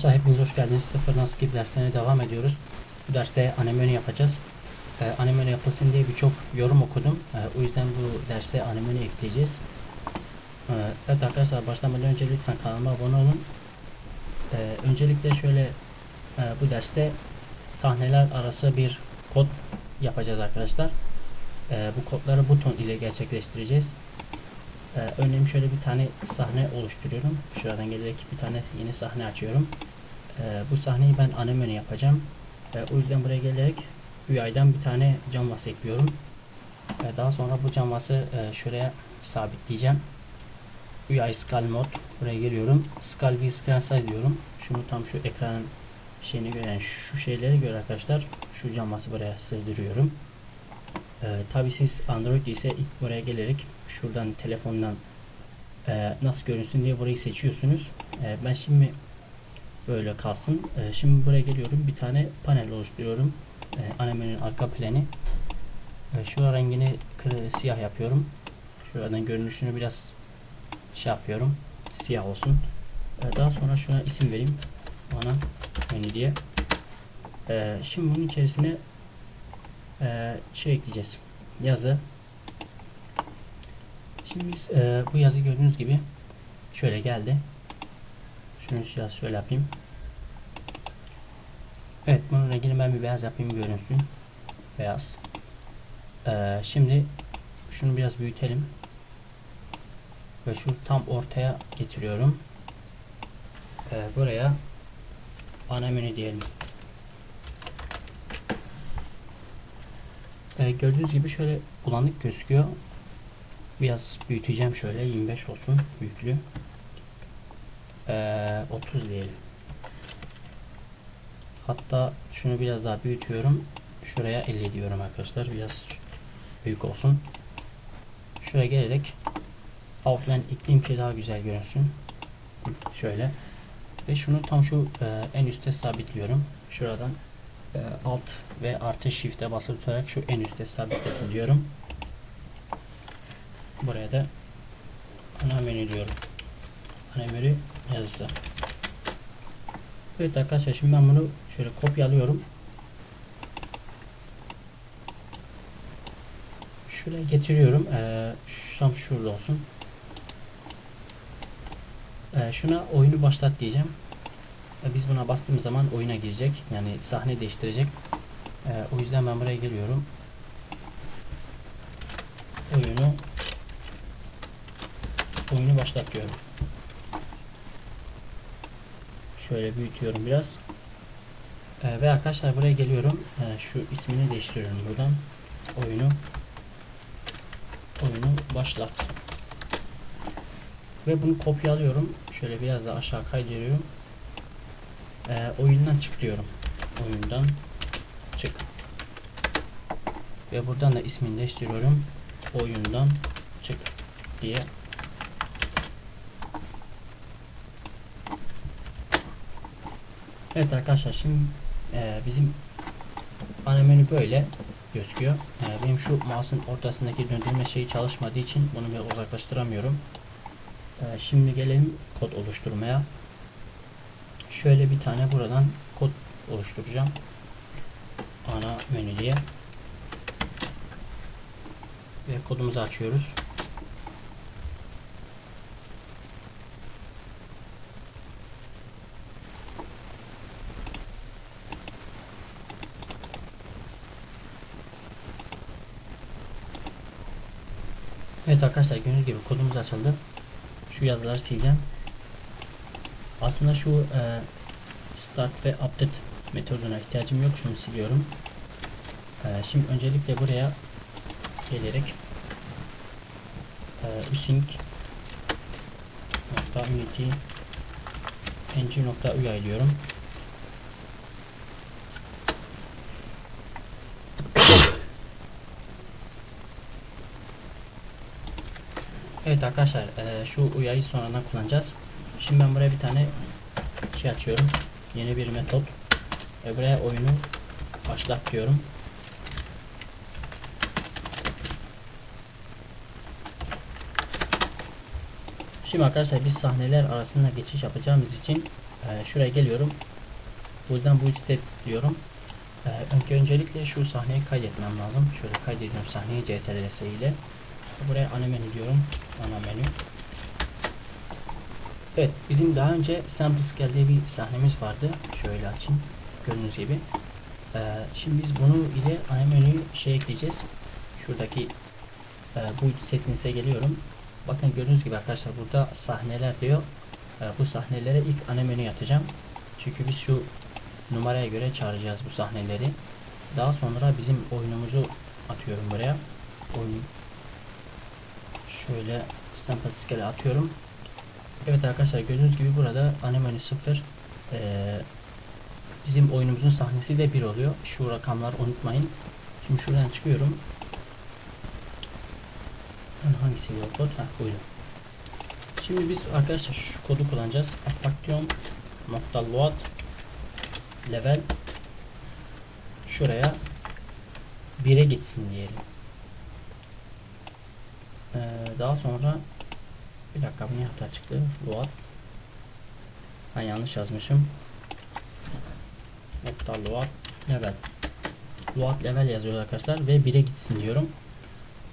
Arkadaşlar hepiniz hoş geldiniz. Sıfırdan skip derslerine devam ediyoruz. Bu derste anemone yapacağız. Ee, anemone yapılsın diye birçok yorum okudum. Ee, o yüzden bu derse anemone ekleyeceğiz. Ee, evet arkadaşlar başlamadan önce lütfen kanalıma abone olun. Ee, öncelikle şöyle e, bu derste sahneler arası bir kod yapacağız arkadaşlar. Ee, bu kodları buton ile gerçekleştireceğiz. Ee, örneğin şöyle bir tane sahne oluşturuyorum. Şuradan gelerek bir tane yeni sahne açıyorum. Ee, bu sahneyi ben anemone yapacağım. Ee, o yüzden buraya gelerek UI'den bir tane canvas ekliyorum. Ee, daha sonra bu canvası e, şuraya sabitleyeceğim. UI Scale Mode. Buraya geliyorum. Scale V Screen Size diyorum. Şunu tam şu ekranın şeyini göre yani şu şeyleri göre arkadaşlar şu canvası buraya sığdırıyorum. Ee, tabi siz Android ise ilk buraya gelerek şuradan telefondan e, nasıl görünsün diye burayı seçiyorsunuz. E, ben şimdi böyle kalsın. E, şimdi buraya geliyorum. Bir tane panel oluşturuyorum. E, arka planı. E, şu rengini kırı, siyah yapıyorum. Şuradan görünüşünü biraz şey yapıyorum. Siyah olsun. Daha sonra şuna isim vereyim. Ana menü diye. Şimdi bunun içerisine e, şey ekleyeceğiz. Yazı. Şimdi biz e, bu yazı gördüğünüz gibi şöyle geldi. Şunu biraz şöyle yapayım. Evet bunun rengini ben bir beyaz yapayım görünsün. Beyaz. E, şimdi şunu biraz büyütelim. Ve şu tam ortaya getiriyorum. E, buraya ana menü diyelim. E, gördüğünüz gibi şöyle bulanık gözüküyor. Biraz büyüteceğim şöyle 25 olsun büyüklüğü. Ee, 30 diyelim. Hatta şunu biraz daha büyütüyorum. Şuraya 50 diyorum arkadaşlar. Biraz büyük olsun. Şuraya gelerek outline iklim ki daha güzel görünsün. Şöyle. Ve şunu tam şu e, en üste sabitliyorum. Şuradan e, alt ve artı shift'e basılı tutarak şu en üste sabitlesin diyorum. Buraya da ana menü diyorum. Ana menü yazısı. Evet arkadaşlar şimdi ben bunu şöyle kopyalıyorum. Şuraya getiriyorum. Ee, tam şurada olsun. Ee, şuna oyunu başlat diyeceğim. Ee, biz buna bastığımız zaman oyuna girecek. Yani sahne değiştirecek. Ee, o yüzden ben buraya geliyorum. Oyunu oyunu başlatıyorum. Şöyle büyütüyorum biraz. Ee, ve arkadaşlar buraya geliyorum. Ee, şu ismini değiştiriyorum buradan. Oyunu oyunu başlat. Ve bunu kopyalıyorum. Şöyle biraz daha aşağı kaydırıyorum. Ee, oyundan çık diyorum. Oyundan çık. Ve buradan da ismini değiştiriyorum. Oyundan çık diye Evet arkadaşlar şimdi e, bizim ana menü böyle gözüküyor. E, benim şu mouse'un ortasındaki döndürme şeyi çalışmadığı için bunu bir uzaklaştıramıyorum. E, şimdi gelelim kod oluşturmaya. Şöyle bir tane buradan kod oluşturacağım. Ana menü diye. Ve kodumuzu açıyoruz. Evet arkadaşlar gördüğünüz gibi kodumuz açıldı. Şu yazıları sileceğim. Aslında şu e, start ve update metoduna ihtiyacım yok. Şunu siliyorum. E, şimdi öncelikle buraya gelerek e, using nokta unity diyorum. Evet arkadaşlar e, şu uyarıyı sonradan kullanacağız. Şimdi ben buraya bir tane şey açıyorum. Yeni bir metot. Ve buraya oyunu başlat diyorum. Şimdi arkadaşlar biz sahneler arasında geçiş yapacağımız için Ee, şuraya geliyorum. Buradan bu set diyorum. Önce öncelikle şu sahneyi kaydetmem lazım. Şöyle kaydediyorum sahneyi CTRL ile. Buraya ana menü diyorum. Ana menü. Evet bizim daha önce sample scale diye bir sahnemiz vardı. Şöyle açayım. Gördüğünüz gibi. Ee, şimdi biz bunu ile ana menüyü şey ekleyeceğiz. Şuradaki e, bu settings'e geliyorum. Bakın gördüğünüz gibi arkadaşlar burada sahneler diyor. E, bu sahnelere ilk ana menü atacağım. Çünkü biz şu numaraya göre çağıracağız bu sahneleri. Daha sonra bizim oyunumuzu atıyorum buraya. Oyun şöyle sample scale atıyorum. Evet arkadaşlar gördüğünüz gibi burada ana menü 0 ee, bizim oyunumuzun sahnesi de 1 oluyor. Şu rakamlar unutmayın. Şimdi şuradan çıkıyorum. Hangisi o kod? Ha buydu. Şimdi biz arkadaşlar şu kodu kullanacağız. Action nokta load level şuraya 1'e gitsin diyelim. Ee, daha sonra bir dakika niye hata çıktı? Load ben yanlış yazmışım. Nokta load level load level yazıyor arkadaşlar ve 1'e gitsin diyorum.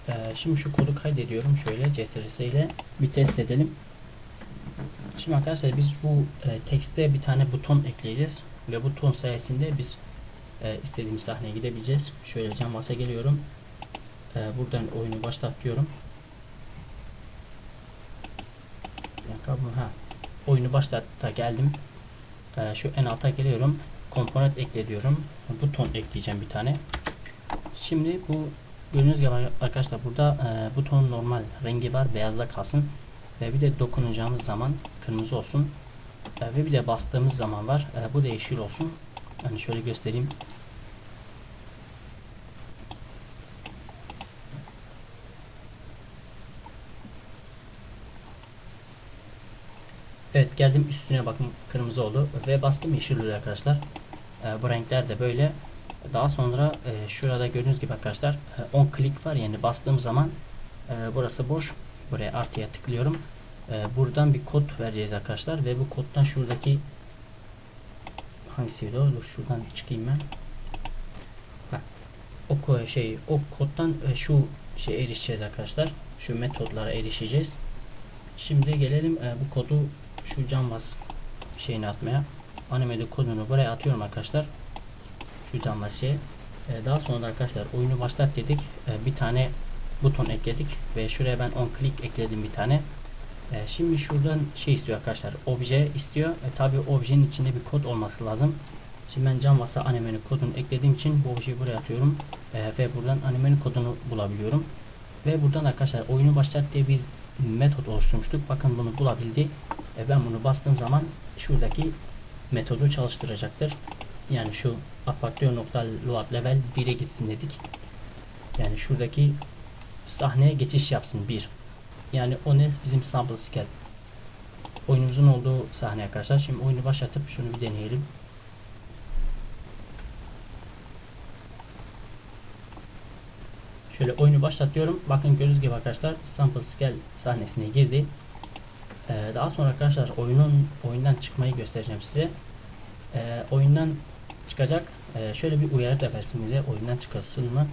Ee, şimdi şu kodu kaydediyorum şöyle ctrl ile bir test edelim. Şimdi arkadaşlar biz bu e, tekste bir tane buton ekleyeceğiz ve bu buton sayesinde biz e, istediğimiz sahneye gidebileceğiz. Şöyle canvas'a geliyorum. E, buradan oyunu başlatıyorum. Bir bu ha. Oyunu başlatta geldim. E, şu en alta geliyorum. Komponent ekle diyorum. Buton ekleyeceğim bir tane. Şimdi bu gördüğünüz gibi arkadaşlar burada e, butonun normal rengi var. Beyazda kalsın. Ve bir de dokunacağımız zaman kırmızı olsun. E, ve bir de bastığımız zaman var. E, bu da yeşil olsun. Hani şöyle göstereyim. Evet geldim üstüne bakın kırmızı oldu ve bastım yeşil oluyor arkadaşlar. E, bu renkler de böyle. Daha sonra e, şurada gördüğünüz gibi arkadaşlar e, 10 klik var yani bastığım zaman e, burası boş. Buraya artıya tıklıyorum. E, buradan bir kod vereceğiz arkadaşlar ve bu koddan şuradaki hangisiydi o? Dur şuradan çıkayım ben. Ha. O şey o koddan e, şu şey erişeceğiz arkadaşlar. Şu metodlara erişeceğiz. Şimdi gelelim e, bu kodu şu canvas şeyini atmaya. Animede kodunu buraya atıyorum arkadaşlar. Şu canvas şey. E, daha sonra da arkadaşlar oyunu başlat dedik. E, bir tane buton ekledik ve şuraya ben on click ekledim bir tane. E, şimdi şuradan şey istiyor arkadaşlar. Obje istiyor. E, tabi objenin içinde bir kod olması lazım. Şimdi ben canvas'a animenin kodunu eklediğim için bu objeyi buraya atıyorum. E, ve buradan animenin kodunu bulabiliyorum. Ve buradan arkadaşlar oyunu başlat diye bir metot oluşturmuştuk. Bakın bunu bulabildi. E, ben bunu bastığım zaman şuradaki metodu çalıştıracaktır. Yani şu apaktör.load level 1'e gitsin dedik. Yani şuradaki sahneye geçiş yapsın 1. Yani o ne? Bizim sample scale. Oyunumuzun olduğu sahne arkadaşlar. Şimdi oyunu başlatıp şunu bir deneyelim. Şöyle oyunu başlatıyorum. Bakın gördüğünüz gibi arkadaşlar sample scale sahnesine girdi. Ee, daha sonra arkadaşlar oyunun oyundan çıkmayı göstereceğim size. Ee, oyundan çıkacak. Ee, şöyle bir uyarı da versin bize. Oyundan çıkasın mı?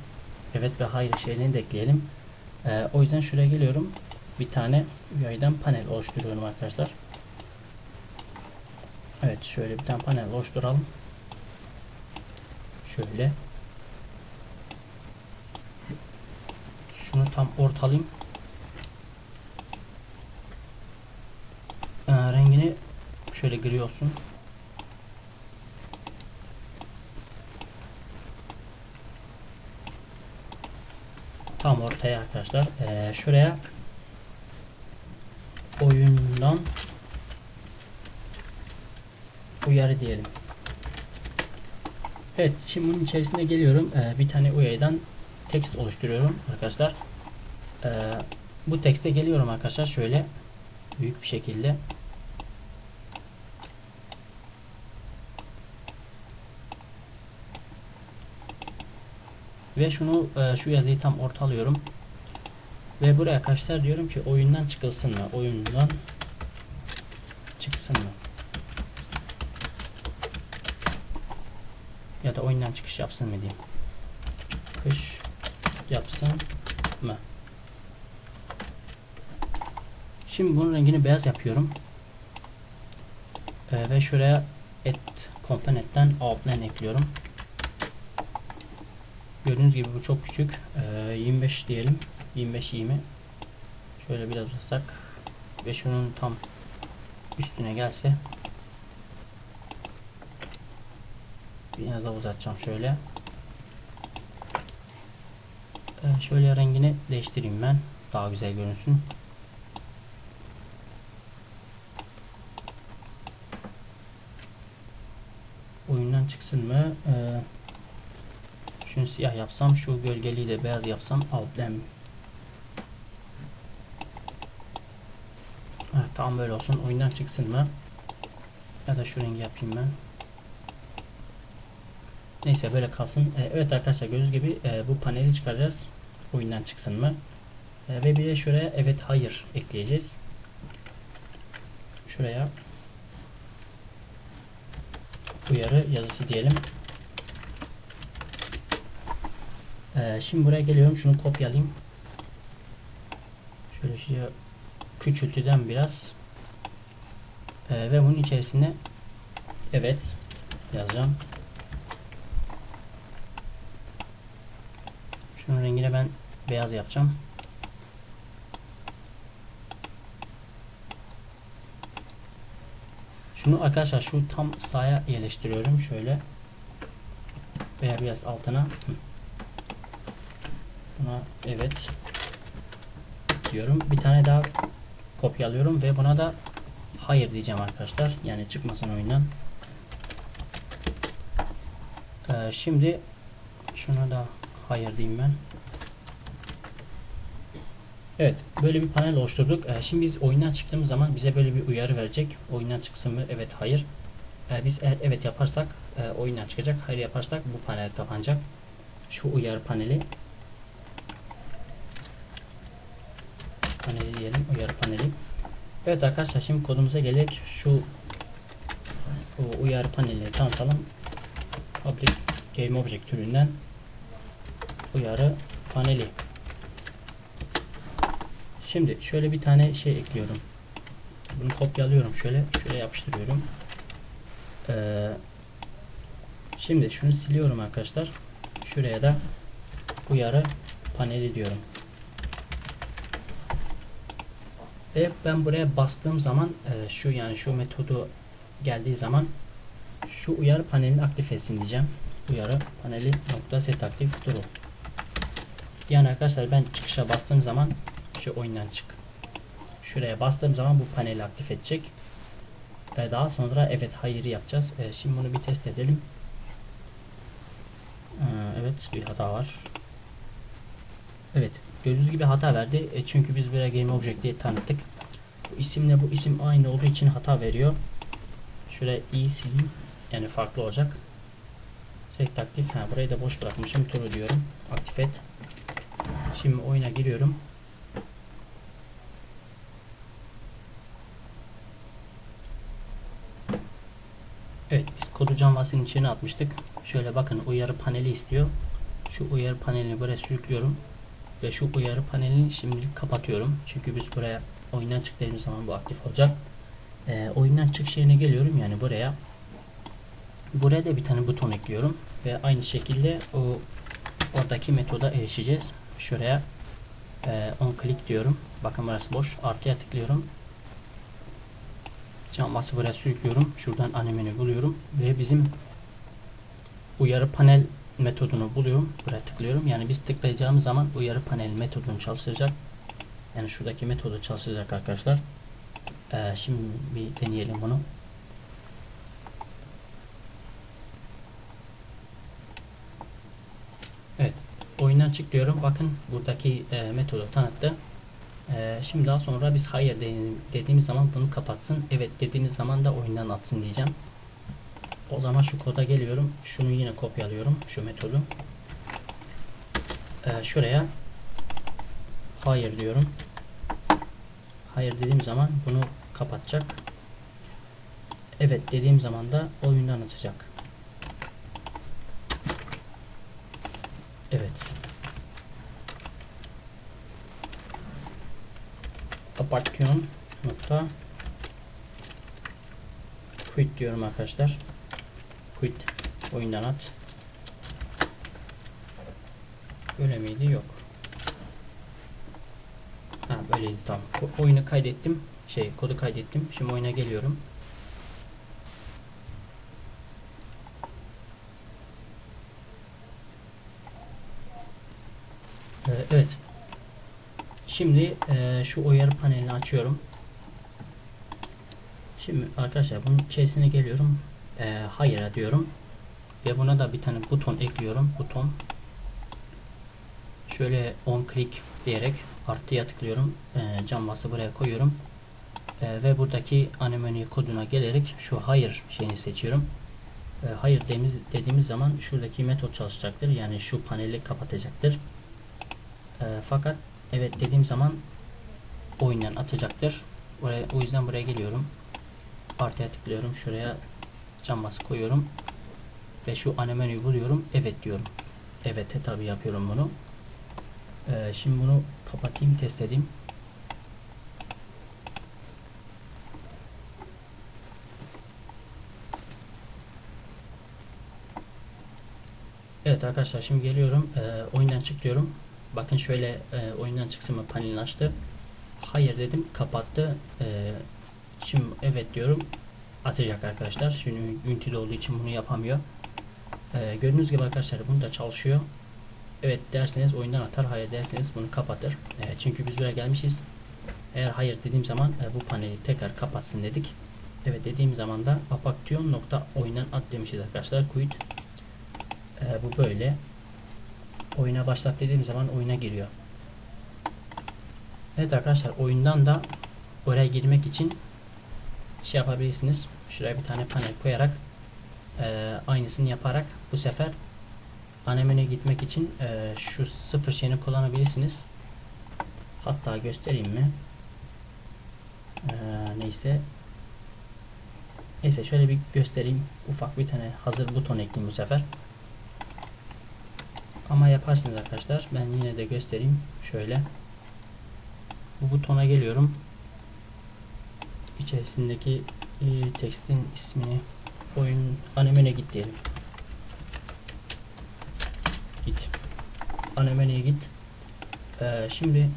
Evet ve hayır şeylerini de ekleyelim. Ee, o yüzden şuraya geliyorum. Bir tane UI'den panel oluşturuyorum arkadaşlar. Evet şöyle bir tane panel oluşturalım. Şöyle. Şunu tam ortalayayım. Ee, rengini şöyle gri olsun. Tam ortaya arkadaşlar. Ee, şuraya oyundan uyarı diyelim. Evet şimdi bunun içerisine geliyorum. Ee, bir tane uyarıdan text oluşturuyorum arkadaşlar. Ee, bu tekste geliyorum arkadaşlar şöyle büyük bir şekilde. Ve şunu e, şu yazıyı tam ortalıyorum. Ve buraya arkadaşlar diyorum ki oyundan çıkılsın mı? Oyundan çıksın mı? Ya da oyundan çıkış yapsın mı diyeyim. Çıkış yapsın mı? Şimdi bunun rengini beyaz yapıyorum. Ee, ve şuraya et komponetten outline ekliyorum. Gördüğünüz gibi bu çok küçük. Ee, 25 diyelim. 25 20. Şöyle biraz uzatsak ve şunun tam üstüne gelse biraz daha uzatacağım şöyle. Ee, şöyle rengini değiştireyim ben. Daha güzel görünsün. Oyundan çıksın mı? Ee, şunu siyah yapsam, şu gölgeliği de beyaz yapsam outline Evet, tam böyle olsun. Oyundan çıksın mı? Ya da şu rengi yapayım ben. Neyse böyle kalsın. Ee, evet arkadaşlar gördüğünüz gibi bu paneli çıkaracağız. Oyundan çıksın mı? E, ve bir de şuraya evet hayır ekleyeceğiz. Şuraya uyarı yazısı diyelim. Ee, şimdi buraya geliyorum. Şunu kopyalayayım. Şöyle şuraya küçültüden biraz. Ee, ve bunun içerisine evet yazacağım. Şunun rengine ben beyaz yapacağım. Şunu arkadaşlar şu tam sağa yerleştiriyorum şöyle. Veya biraz altına. Buna evet diyorum. Bir tane daha kopyalıyorum ve buna da hayır diyeceğim arkadaşlar. Yani çıkmasın oyundan. Ee, şimdi şuna da hayır diyeyim ben. Evet, böyle bir panel oluşturduk. Ee, şimdi biz oyundan çıktığımız zaman bize böyle bir uyarı verecek. Oyundan çıksın mı? Evet, hayır. Ee, biz eğer evet yaparsak e, oyundan çıkacak. Hayır yaparsak bu panel kapanacak. Şu uyarı paneli. Paneli diyelim, uyarı paneli. Evet arkadaşlar şimdi kodumuza gelek. Şu uyarı paneli tanıtalım. Public Game Object türünden uyarı paneli. Şimdi şöyle bir tane şey ekliyorum. Bunu kopyalıyorum şöyle. Şöyle yapıştırıyorum. Ee, şimdi şunu siliyorum arkadaşlar. Şuraya da uyarı paneli diyorum. Ve ben buraya bastığım zaman e, şu yani şu metodu geldiği zaman şu uyarı panelini aktif etsin diyeceğim. Uyarı paneli nokta set aktif true. Yani arkadaşlar ben çıkışa bastığım zaman şu oyundan çık. Şuraya bastığım zaman bu paneli aktif edecek. Ve daha sonra evet hayır yapacağız. E, şimdi bunu bir test edelim. Ee, evet bir hata var. Evet gördüğünüz gibi hata verdi. E, çünkü biz buraya game object diye tanıttık. Bu isimle bu isim aynı olduğu için hata veriyor. Şuraya i sileyim. Yani farklı olacak. Select aktif. Ha, burayı da boş bırakmışım. True diyorum. Aktif et. Şimdi oyuna giriyorum. Evet biz kodu canvasının içine atmıştık. Şöyle bakın uyarı paneli istiyor. Şu uyarı panelini buraya sürüklüyorum. Ve şu uyarı panelini şimdilik kapatıyorum. Çünkü biz buraya oyundan çık dediğimiz zaman bu aktif olacak. Ee, oyundan çık yerine geliyorum. Yani buraya buraya da bir tane buton ekliyorum. Ve aynı şekilde o oradaki metoda erişeceğiz. Şuraya e, on click diyorum. Bakın burası boş. Artıya tıklıyorum. Canvası buraya sürüklüyorum. Şuradan animeni buluyorum. Ve bizim uyarı panel metodunu buluyorum. Buraya tıklıyorum. Yani biz tıklayacağımız zaman uyarı panel metodunu çalıştıracak. Yani şuradaki metodu çalıştıracak arkadaşlar. Ee, şimdi bir deneyelim bunu. Evet. Oyundan çık diyorum. Bakın buradaki e, metodu tanıttı. E, şimdi daha sonra biz hayır dediğimiz zaman bunu kapatsın. Evet dediğimiz zaman da oyundan atsın diyeceğim. O zaman şu koda geliyorum. Şunu yine kopyalıyorum. Şu metodu. Ee, şuraya hayır diyorum. Hayır dediğim zaman bunu kapatacak. Evet dediğim zaman da oyundan atacak. Apartyon nokta quit diyorum arkadaşlar. Quit oyundan at. Öyle miydi? Yok. Ha böyleydi tamam. O- oyunu kaydettim. Şey kodu kaydettim. Şimdi oyuna geliyorum. Ee, evet. Şimdi e, şu uyarı panelini açıyorum. Şimdi arkadaşlar bunun içerisine geliyorum. E, hayır'a diyorum. Ve buna da bir tane buton ekliyorum. Buton. Şöyle on click diyerek artıya tıklıyorum. E, canvası buraya koyuyorum. E, ve buradaki anemone koduna gelerek şu hayır şeyini seçiyorum. E, hayır dediğimiz, dediğimiz zaman şuradaki metot çalışacaktır. Yani şu paneli kapatacaktır. E, fakat evet dediğim zaman oyundan atacaktır. Oraya, o yüzden buraya geliyorum. Artıya tıklıyorum. Şuraya canvası koyuyorum. Ve şu anemoneyi buluyorum. Evet diyorum. Evet'e tabi yapıyorum bunu. Ee, şimdi bunu kapatayım test edeyim. Evet arkadaşlar şimdi geliyorum. Ee, oyundan çık diyorum. Bakın şöyle e, oyundan çıksın mı panelini açtı. Hayır dedim kapattı. Ee, şimdi evet diyorum. Atacak arkadaşlar. Şimdi Unity'de olduğu için bunu yapamıyor. Ee, gördüğünüz gibi arkadaşlar bunu da çalışıyor. Evet derseniz oyundan atar. Hayır derseniz bunu kapatır. Ee, çünkü biz buraya gelmişiz. Eğer hayır dediğim zaman e, bu paneli tekrar kapatsın dedik. Evet dediğim zaman da apaction nokta oyundan at demişiz arkadaşlar. Quit. Ee, bu böyle. Oyuna başlat dediğim zaman oyuna giriyor. Evet arkadaşlar oyundan da oraya girmek için şey yapabilirsiniz. Şuraya bir tane panel koyarak e, aynısını yaparak bu sefer anemone gitmek için e, şu sıfır şeyini kullanabilirsiniz. Hatta göstereyim mi? E, neyse. Neyse şöyle bir göstereyim. Ufak bir tane hazır buton ekleyeyim bu sefer. Ama yaparsınız arkadaşlar. Ben yine de göstereyim. Şöyle. Bu butona geliyorum. İçerisindeki e, tekstin ismini oyun anemone git diyelim. Git. Anemone'ye git. Ee, şimdi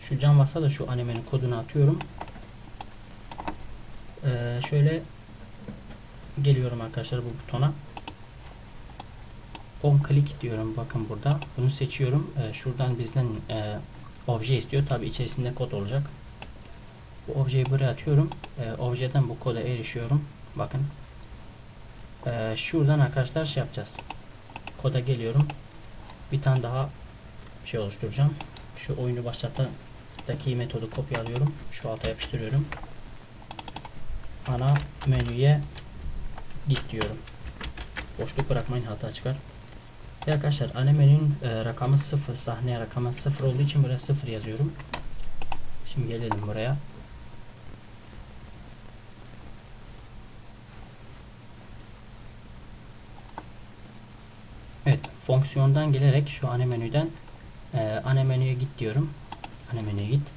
şu canvasa da şu anemone kodunu atıyorum. Ee, şöyle geliyorum arkadaşlar bu butona. On click diyorum bakın burada. Bunu seçiyorum. Ee, şuradan bizden e, obje istiyor. Tabi içerisinde kod olacak. Bu objeyi buraya atıyorum. Ee, objeden bu koda erişiyorum. Bakın. Ee, şuradan arkadaşlar şey yapacağız. Koda geliyorum. Bir tane daha şey oluşturacağım. Şu oyunu başlatadaki metodu kopyalıyorum. Şu alta yapıştırıyorum. Ana menüye git diyorum. Boşluk bırakmayın hata çıkar. Ve arkadaşlar ana menünün e, rakamı 0. Sahne rakamı 0 olduğu için buraya 0 yazıyorum. Şimdi gelelim buraya. Evet, fonksiyondan gelerek şu ana menüden e, ana menüye git diyorum. Ana menüye git.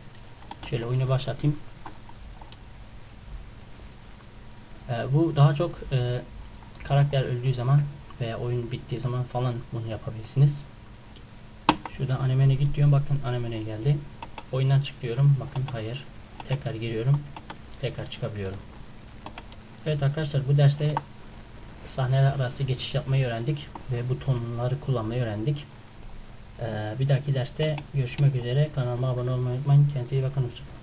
Şöyle oyunu başlatayım. E, bu daha çok e, karakter öldüğü zaman veya oyun bittiği zaman falan bunu yapabilirsiniz. Şuradan ana menüye git diyorum. Bakın ana menüye geldi. Oyundan çık diyorum. Bakın hayır. Tekrar giriyorum. Tekrar çıkabiliyorum. Evet arkadaşlar bu derste sahneler arası geçiş yapmayı öğrendik ve butonları kullanmayı öğrendik. Ee, bir dahaki derste görüşmek üzere. Kanalıma abone olmayı unutmayın. Kendinize iyi bakın. Hoşçakalın.